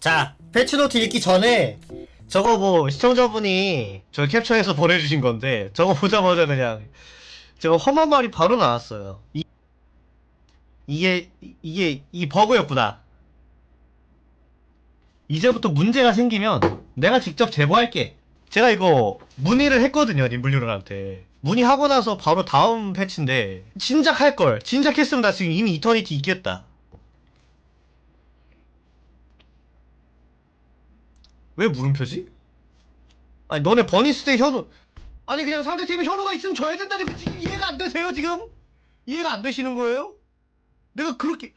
자, 패치노트 읽기 전에 저거 뭐 시청자분이 저 캡처해서 보내주신 건데 저거 보자마자 그냥 제가 험한 말이 바로 나왔어요. 이, 이게 이게 이 버그였구나. 이제부터 문제가 생기면 내가 직접 제보할게. 제가 이거 문의를 했거든요, 림블류런한테. 문의하고 나서 바로 다음 패치인데 진작 할 걸. 진작 했으면 나 지금 이미 이터니티 있겠다. 왜 물음표지? 아니 너네 버니스테 현우 아니 그냥 상대팀에 현우가 있으면 져야 된다니까 지금 이해가 안 되세요 지금? 이해가 안 되시는 거예요? 내가 그렇게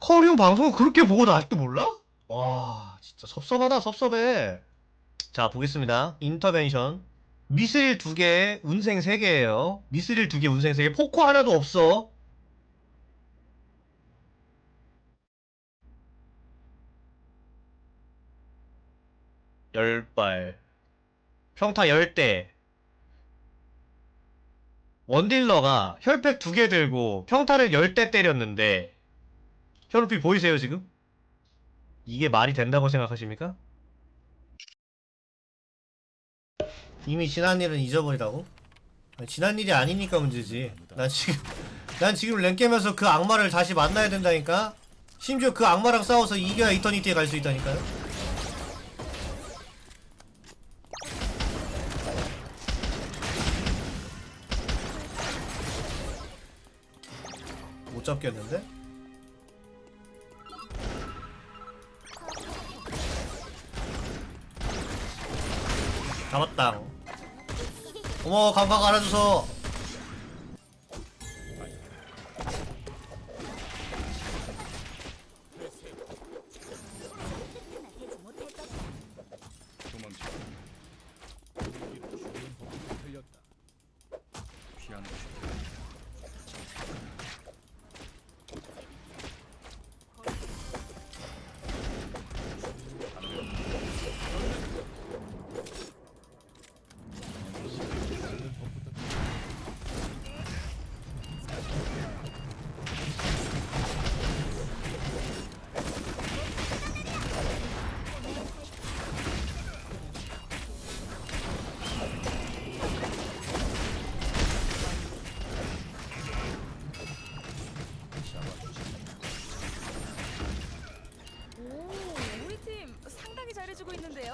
커리어 방송을 그렇게 보고도 아직도 몰라? 와 진짜 섭섭하다 섭섭해 자 보겠습니다 인터벤션 미스릴 두 개, 운생 세 개예요 미스릴 두 개, 운생 세 개, 포코 하나도 없어 열발 평타 열대 원딜러가 혈팩 두 개 들고 평타를 열대 때렸는데 혈루피 보이세요 지금? 이게 말이 된다고 생각하십니까? 이미 지난 일은 잊어버리라고? 지난 일이 아니니까 문제지 난 지금 난 지금 랭게임에서 그 악마를 다시 만나야 된다니까? 심지어 그 악마랑 싸워서 이겨야 이터니티에 갈 수 있다니까요? 잡겠는데? 잡았다. 어머 감각 알아줘서.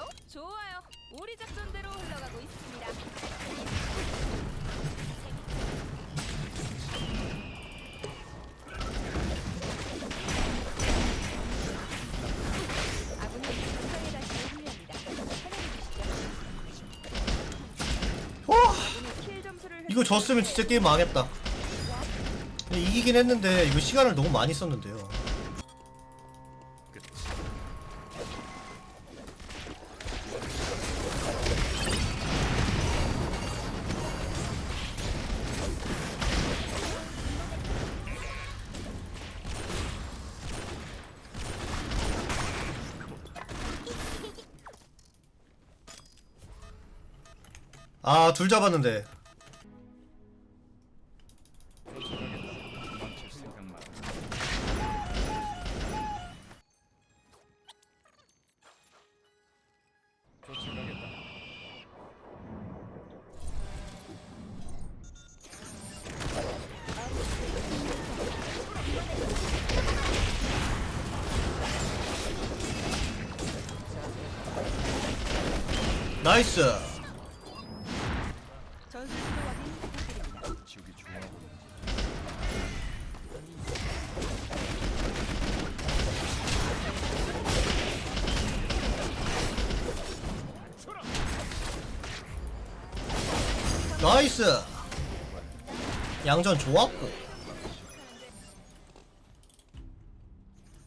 있는데요. 좋아요. 우리 작전대로 흘러가고 있습니다. 아군이 전장에 다시 승리합니다. 사랑해주시죠. 와 아군이 킬 점수를 이거 졌으면 진짜 게임 망했다. 근데 이기긴 했는데 이거 시간을 너무 많이 썼는데요. 아 둘 잡았는데. 나이스. 나이스. 양전 좋았고.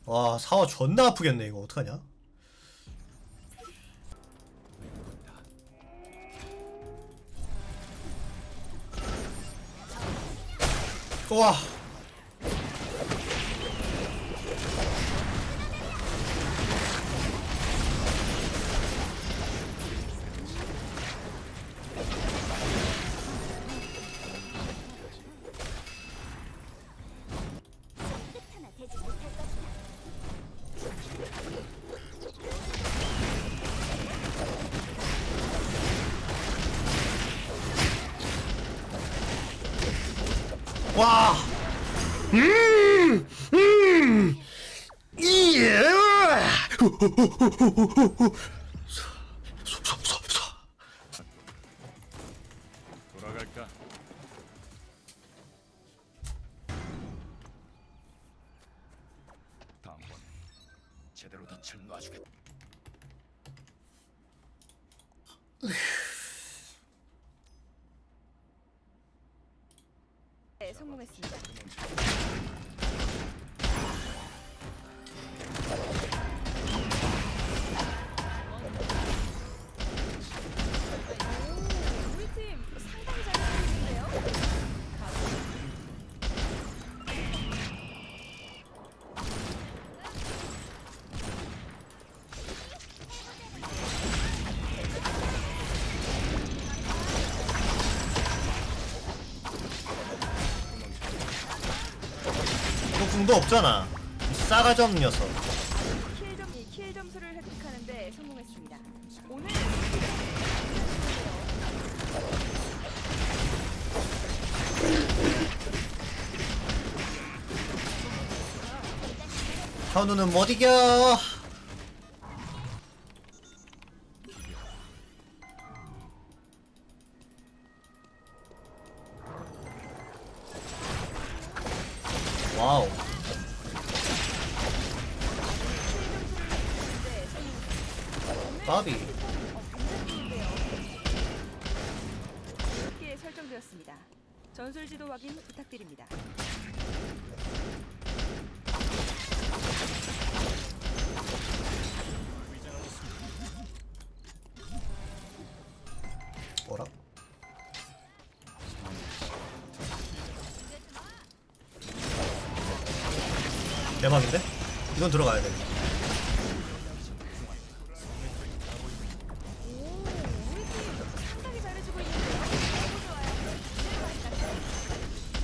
와 사와 존나 아프겠네 이거 어떡하냐? 와. 와. 음. 음. 예. 네, 성공했습니다. 궁도 없잖아. 이 싸가지 없는 녀석. 킬, 점, 킬 점수를 획득하는데 성공했습니다. 오늘 현우는 못 이겨. 와우. 바비. 게 설정되었습니다. 전술 지도 확인 부탁드립니다. 대박인데? 이건 들어가야 돼.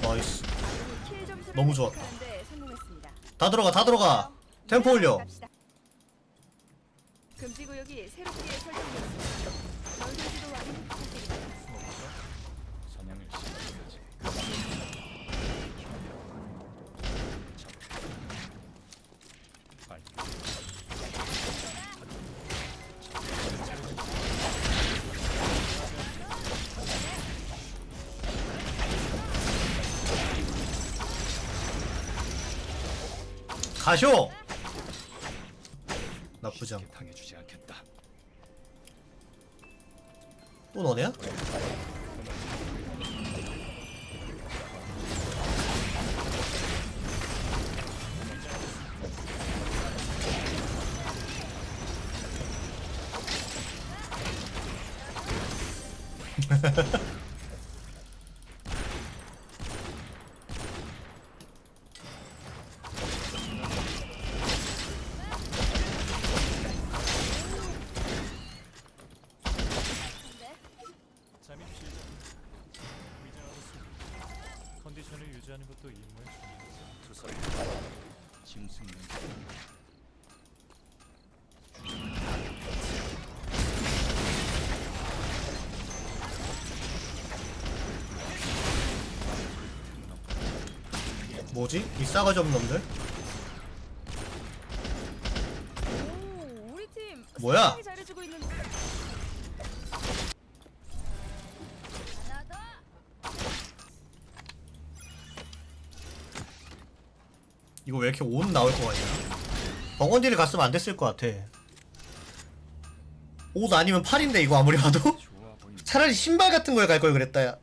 나이스. 너무 좋았다. 다 들어가, 다 들어가. 템포 올려. 갑시다. 금지 구역이 새롭게 설정되었습니다. 가쇼! 나쁘지 않고. 당해주지 않겠다. 또 너네야? 뭐지? 이 싸가지 없는 놈들? 오, 우리 팀 뭐야? 상당히 잘해주고 있는데. 이거 왜 이렇게 온 나올 것 같냐? 버건디를 갔으면 안 됐을 것 같아. 옷 아니면 팔인데 이거 아무리 봐도? 차라리 신발 같은 걸갈걸 그랬다 야.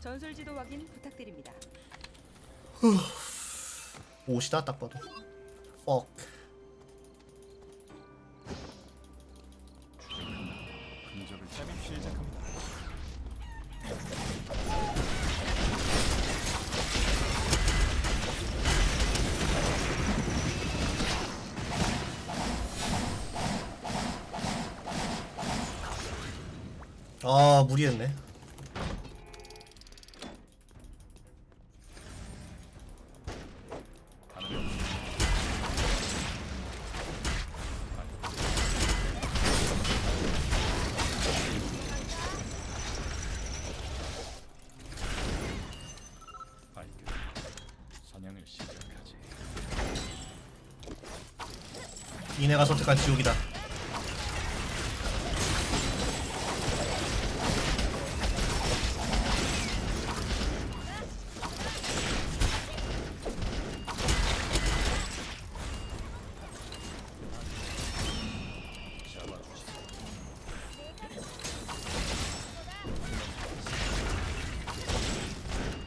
전술 지도 확인 부탁드립니다. 옷이다 딱 봐도. 시작합니다. 아 무리했네. 이네가 선택한 지옥이다.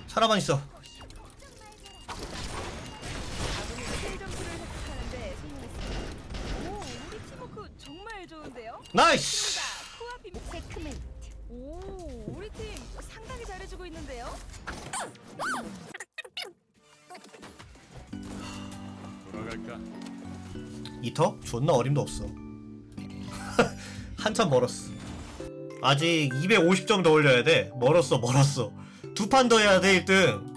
살아만 있어. 있는데요. 돌아갈까? 이터? 존나 어림도 없어. 한참 멀었어. 아직 250점 더 올려야 돼. 멀었어, 멀었어. 두 판 더 해야 돼, 1등.